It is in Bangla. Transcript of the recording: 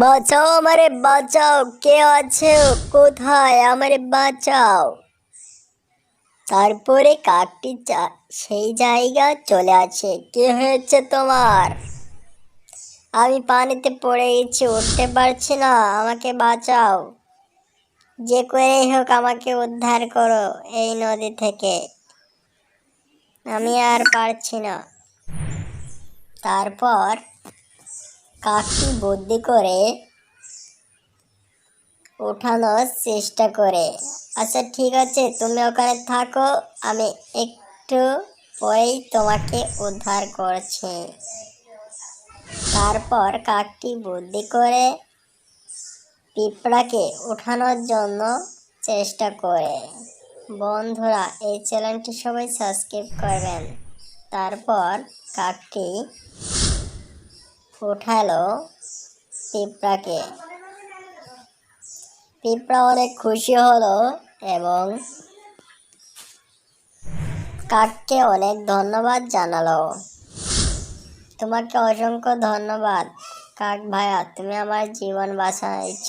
বাঁচাও, আমারে বাঁচাও। কে আছে কোথায়? আমারে বাঁচাও। তারপরে কাকটি সেই জায়গা চলে আসে। কে হয়েছে তোমার? আমি পানিতে পড়ে গেছি, উঠতে পারছি না। আমাকে বাঁচাও। যে করেই হোক আমাকে উদ্ধার করো এই নদী থেকে। আমি আর পারছি না। তারপর কাকটি বুদ্ধি করে ওঠানোর চেষ্টা করে। আচ্ছা ঠিক আছে, তুমি ওখানে থাকো, আমি একটু পরেই তোমাকে উদ্ধার করছি। তারপর কাকটি বুদ্ধি করে পিঁপড়াকে ওঠানোর জন্য চেষ্টা করে। বন্ধুরা, এই চ্যানেলটি সবাই সাবস্ক্রাইব করবেন। তারপর কাকটি উঠালো পিঁপড়াকে। পিঁপড়া অনেক খুশি হলো এবং কাককে অনেক ধন্যবাদ জানালো। তোমাকে অসংখ্য ধন্যবাদ, কাক ভাইয়া তুমি আমার জীবন বাঁচাইছ